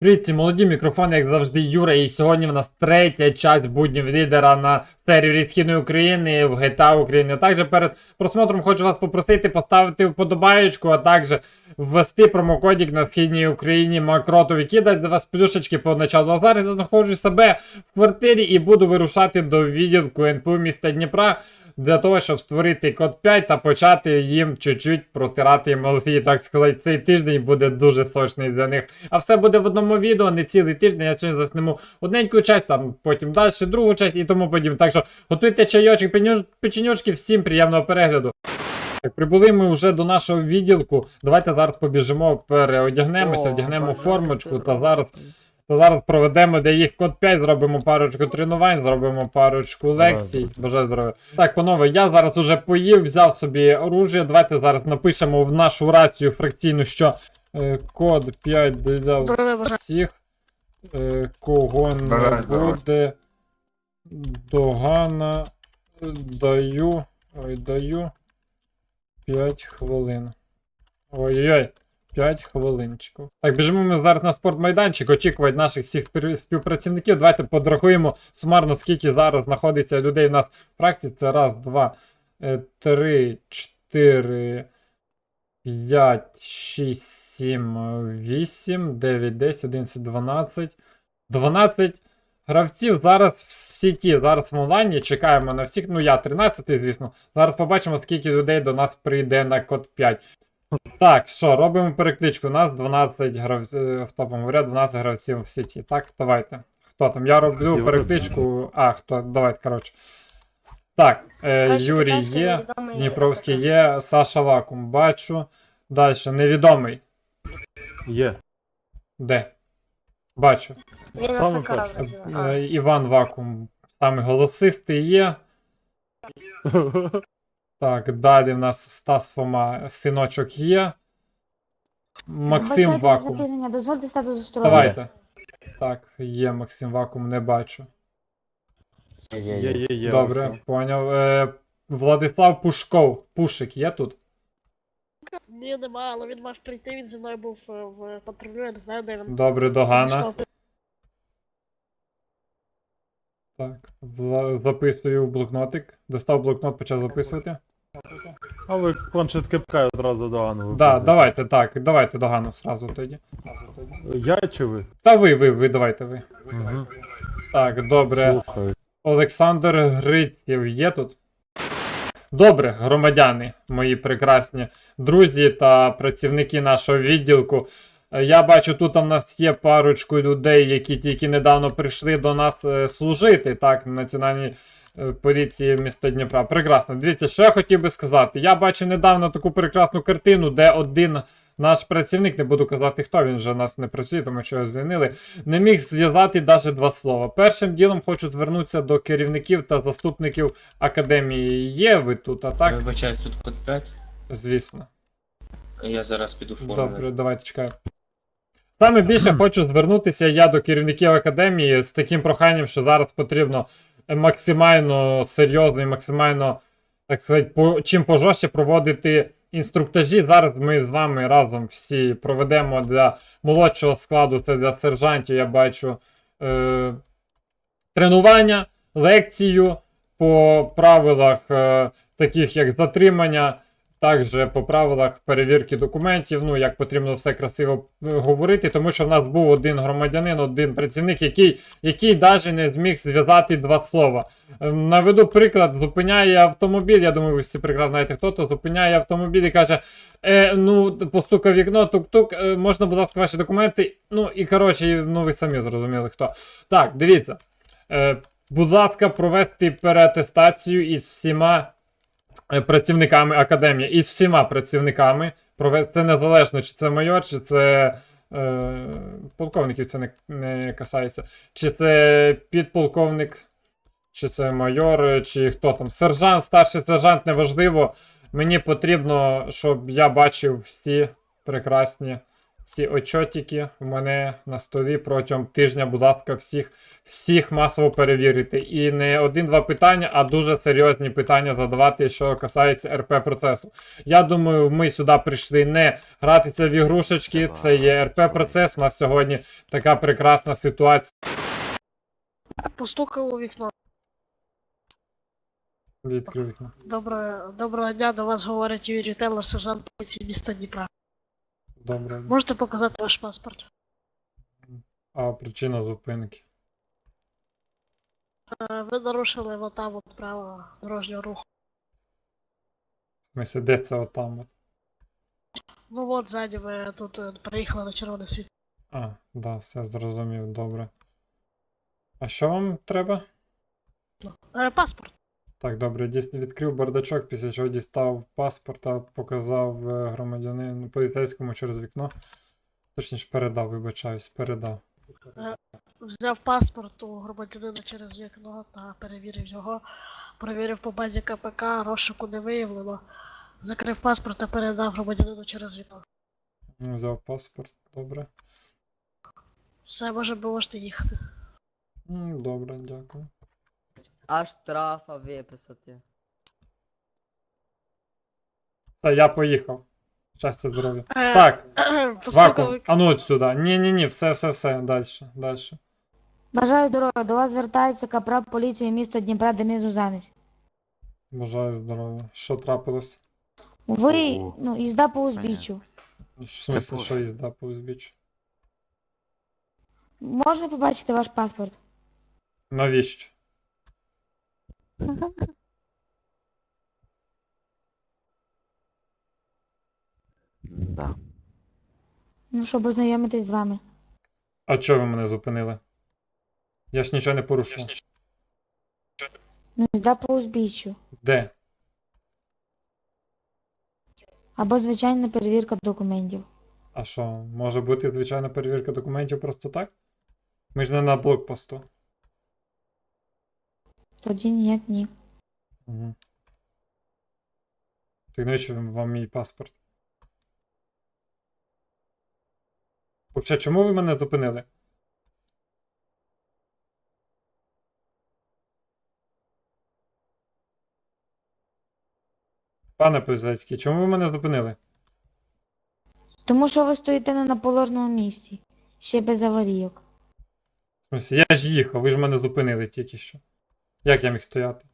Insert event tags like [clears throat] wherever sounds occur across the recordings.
Привіт, молоді мікрофони, як завжди, Юра. І сьогодні в нас третя часть буднів лідера на сервері Східної України в GTA України. Також перед просмотром хочу вас попросити поставити вподобаєчку, а також ввести промокодик на Східній Україні Макротов, який дасть за вас плюшечки по началу. А зараз я знаходжусь себе в квартирі і буду вирушати до відділку НПУ міста Дніпра. Для того, щоб створити код 5 та почати їм чуть-чуть протирати мозги, так сказати, цей тиждень буде дуже сочний для них. А все буде в одному відео, не цілий тиждень. Я сьогодні засниму одненьку часть, там потім далі другу часть і тому подібне. Так що готуйте чайочок, печенюшки, всім приємного перегляду. Так, прибули ми вже до нашого відділку. Давайте зараз побіжимо, переодягнемося, О, вдягнемо формочку та зараз. То зараз проведемо для їх код 5, зробимо парочку тренувань, зробимо парочку лекцій. Бажаю здоров'я. Так, панове, я зараз уже поїв, взяв собі оружие. Давайте зараз напишемо в нашу рацію фракційну, що е, код 5 для Здоров'я всіх, е, кого не буде. Догана даю. Ой, даю 5 хвилин. Ой-ой-ой. 5 хвилинчиків. Так, біжимо ми зараз на спортмайданчик, очікувати наших всіх співпрацівників. Давайте подрахуємо сумарно, скільки зараз знаходиться людей у нас в фракції. Це раз, два, е, три, чотири, п'ять, шість, сім, вісім, дев'ять, десять, одинадцять, дванадцять. 12 гравців зараз в сіті, зараз в онлайні. Чекаємо на всіх. Ну я 13, звісно. Зараз побачимо, скільки людей до нас прийде на код 5. Так, що, робимо перекличку. У нас 12 гравців, в топом говоря, 12 гравців в сіті. Так, давайте. Хто там? Я роблю перекличку. А, хто? Давайте, коротше. Так, е, Юрій є, Дніпровський є, Саша Вакуум. Бачу. Далі, невідомий. Є. Де? Бачу. Він АФК Е, Іван Вакуум. Саме голосистий є. [laughs] Так, далі в нас Стас Фома, синочок є. Максим Вакуум. запізнення, дозвольте стати за сторону. Давайте. Так, є Максим Вакуум, не бачу. Є, є, є. Добре, поняв. Е, Владислав Пушков. Пушик є тут? Ні, нема, але він мав прийти, він зі мною був е, в патрулю, я не знаю, де він. Добре, догана. Так, вла- записую в блокнотик. Достав блокнот, почав записувати. А ви планшет кипка одразу до Ану. Да, давайте, так, давайте догану сразу тоді. Я чи ви? Та ви, ви, ви, давайте ви. Угу. Так, добре. Слухаю. Олександр Гриців є тут? Добре, громадяни, мої прекрасні друзі та працівники нашого відділку. Я бачу, тут у нас є парочку людей, які тільки недавно прийшли до нас е, служити, так, Національній поліції міста Дніпра. Прекрасно. Дивіться, що я хотів би сказати. Я бачив недавно таку прекрасну картину, де один наш працівник, не буду казати, хто він вже у нас не працює, тому що його звільнили, не міг зв'язати навіть два слова. Першим ділом хочу звернутися до керівників та заступників академії. Є ви тут, а так? Вибачаюсь, тут код 5. Звісно. Я зараз піду форму. Добре, давайте чекаю. Саме більше [clears throat] хочу звернутися я до керівників академії з таким проханням, що зараз потрібно максимально серйозно і максимально, так сказати, по, чим пожорстче проводити інструктажі. Зараз ми з вами разом всі проведемо для молодшого складу, це для сержантів, я бачу е, тренування, лекцію по правилах, е, таких як затримання. Також по правилах перевірки документів, ну як потрібно все красиво е, говорити, тому що в нас був один громадянин, один працівник, який, який навіть не зміг зв'язати два слова. Е, Наведу приклад, зупиняє автомобіль. Я думаю, ви всі прекрасно знаєте, хто то зупиняє автомобіль і каже: е, ну, постукав вікно, тук-тук, е, можна, будь ласка, ваші документи. Ну і коротше, ну ви самі зрозуміли хто. Так, дивіться. Е, будь ласка, провести переатестацію із всіма працівниками академії, із всіма працівниками. Це незалежно, чи це майор, чи це. Е, полковників це не, не касається. Чи це підполковник, чи це майор, е, чи хто там. Сержант, старший сержант, неважливо. Мені потрібно, щоб я бачив всі прекрасні ці отчотики в мене на столі протягом тижня, будь ласка, всіх, всіх масово перевірити. І не один-два питання, а дуже серйозні питання задавати, що касається РП процесу. Я думаю, ми сюди прийшли не гратися в ігрушечки, це є РП процес. У нас сьогодні така прекрасна ситуація. Постукав у вікно. Відкрив вікно. Доброго, доброго дня, до вас говорить Юрій Теллер, сержант поліції міста Дніпра. Добре. Можете показати ваш паспорт? А причина зупинки. Е, Ви нарушили вот там от право дорожнього руху. В смысле, де це отам? от? Ну от ззаді ви тут е, приїхали на червоне світло. А, да, все зрозумів, добре. А що вам треба? Е, паспорт. Так, добре, відкрив бардачок, після чого дістав паспорта, показав е, громадянину поліцейському через вікно. Точніше, передав, вибачаюсь, передав. Взяв паспорт у громадянина через вікно та перевірив його. Перевірив по базі КПК, розшуку не виявлено. Закрив паспорт та передав громадянину через вікно. Взяв паспорт, добре. Все, може, можете їхати. Добре, дякую. А штрафа виписати. Все, я поїхав. Щастя, здоров'я. Е, Так, [clears throat] вакуум. А ну от сюди. Ні, ні, ні, все, все, все. Далі, далі. Бажаю здоров'я. До вас звертається капрал поліції міста Дніпра Денис Узанець. Бажаю здоров'я. Що трапилось? Ви, ну, їзда по узбіччю. В смысле, що їзда по узбіччю? Можна побачити ваш паспорт? Навіщо? [laughs] Да. Ну, щоб ознайомитись з вами. А чого ви мене зупинили? Я ж нічого не порушив. Ну, їзда по узбіччю. Де? Або звичайна перевірка документів. А що, може бути звичайна перевірка документів просто так? Ми ж не на блокпосту. Тоді ніяк ні. Угу. Так навіщо вам мій паспорт? Взагалі, чому ви мене зупинили? Пане поліцейський, чому ви мене зупинили? Тому що ви стоїте на положеному місці. Ще без аварійок. В смысле, я ж їхав, ви ж мене зупинили тільки що. Як я міг стояти?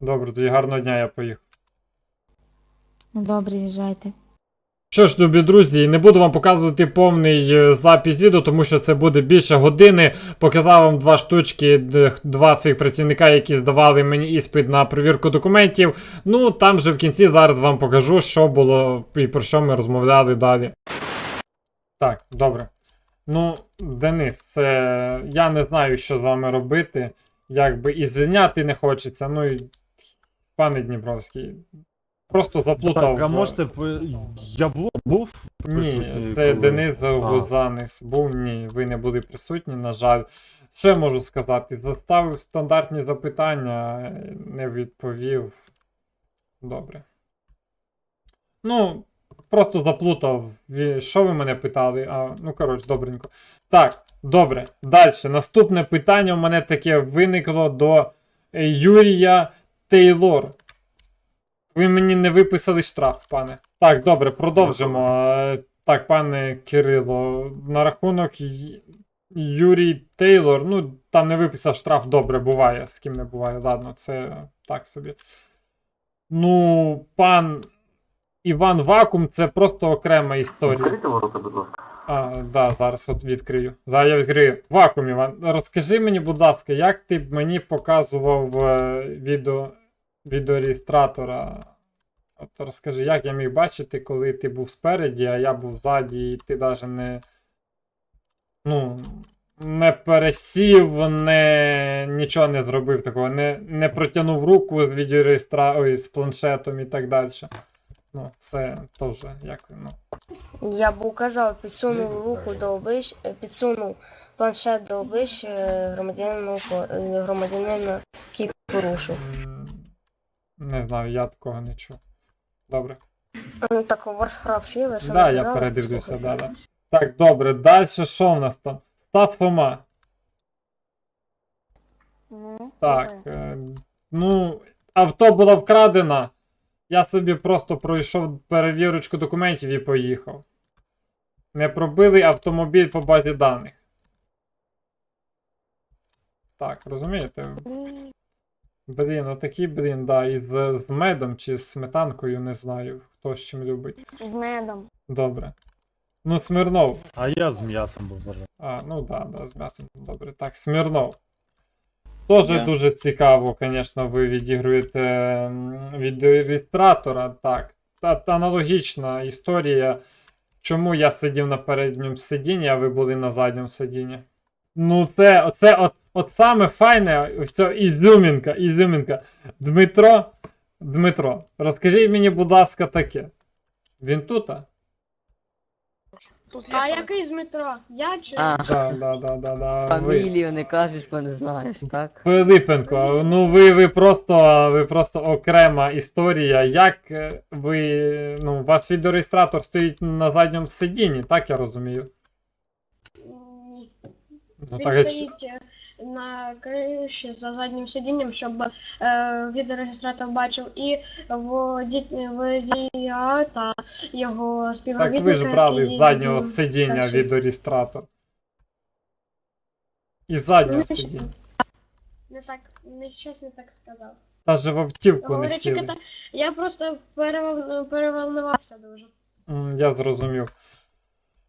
Добре, тоді гарного дня я поїхав. Ну добре, їжджайте. Що ж, любі друзі, не буду вам показувати повний е, запис відео, тому що це буде більше години. Показав вам два штучки, два своїх працівника, які здавали мені іспит на перевірку документів. Ну, там же в кінці зараз вам покажу, що було і про що ми розмовляли далі. Так, добре. Ну, Денис, це я не знаю, що з вами робити. Якби і звільняти не хочеться. Ну і пане Дніпровський. Просто заплутав. Так, а можете. Я був? був ні, це коли- Денис А. Гузанис був. Ні, ви не були присутні, на жаль. Я можу сказати? Заставив стандартні запитання, не відповів. Добре. Ну, просто заплутав. Що ви мене питали? А, ну, коротше, добренько. Так, добре. Далі. Наступне питання у мене таке виникло до е, Юрія Тейлор. Ви мені не виписали штраф, пане. Так, добре, продовжимо. Е, Так, пане Кирило, на рахунок Юрій Тейлор, ну, там не виписав штраф, добре, буває, з ким не буває. Ладно, це так собі. Ну, пан Іван Вакуум це просто окрема історія. Відкрийте ворота, будь ласка. А, да, зараз от відкрию. Зараз я відкрию. Вакуум, Іван. Розкажи мені, будь ласка, як ти б мені показував е, відео, відеореєстратора? От розкажи, як я міг бачити, коли ти був спереді, а я був ззаді, і ти навіть не. Ну. Не пересів, не нічого не зробив такого, не, не протягнув руку з відеореєстра... Ой, з планшетом і так далі. Ну, це теж як. Ну. Я б указав, підсунув руку до обличчя, е, підсунув планшет до обличчя е, громадянину, е, громадянина, який порушив. Не знаю, я такого не чув. Добре. Ну так у вас храп є, ви Так, самі да, я казали, передивлюся, слухайте. да, да. Так, добре, далі що в нас там? Стас Фома. Так. Е, ну, авто було вкрадено. Я собі просто пройшов перевірочку документів і поїхав. Не пробили автомобіль по базі даних. Так, розумієте? Блін, отакий, блін, да, із з медом чи з сметанкою, не знаю, хто з чим любить. З медом. Добре. Ну, Смирнов. А я з м'ясом був. А, ну да, да, з м'ясом добре. Так, Смірнов. Тоже Я. дуже цікаво, звісно, ви відігруєте м, відеореєстратора. Так. Та, та аналогічна історія. Чому я сидів на передньому сидінні, а ви були на задньому сидінні? Ну, це, оце, от, от саме файне, це ізюмінка, ізюмінка. Дмитро, Дмитро, розкажіть мені, будь ласка, таке. Він тут? А, Тут А я... який з метро? Я чи А, да, да, да, да, да. ви. фамілію не кажеш, бо не знаєш, так? Филипенко, ну ви, ви просто ви просто окрема історія. Як е, ви. Ну, у вас відеореєстратор стоїть на задньому сидінні, так я розумію? Ні. Ну, Він так, а ч- стоїть е, на криші за заднім сидінням, щоб е, відеорегістратор бачив і воді... водія та його так співробітника. ви ж брали з і заднього з- сидіння таксі. відеореєстратор. Із заднього сидіння. Не так, не щось не так сказав. Та же в автівку не Говорячи, сіли. я просто перевол... переволнувався дуже. М, Я зрозумів.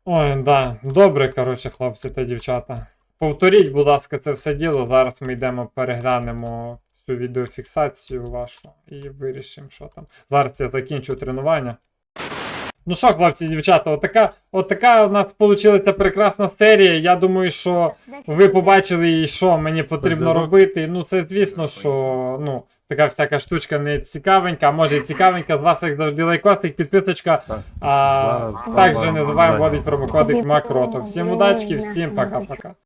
Ой, да. Добре, коротше, хлопці та дівчата. Повторіть, будь ласка, це все діло. Зараз ми йдемо переглянемо всю відеофіксацію вашу і вирішимо, що там. Зараз я закінчу тренування. Ну що, хлопці, дівчата, отака, отака у нас вийшла прекрасна серія. Я думаю, що ви побачили, і що мені потрібно робити. Ну, це звісно, що ну, така всяка штучка не цікавенька, а може і цікавенька. З вас, як завжди, лайкостик, підписочка. Так. А також не забуваємо вводити промокодик Макрото. Всім удачки, всім пока-пока.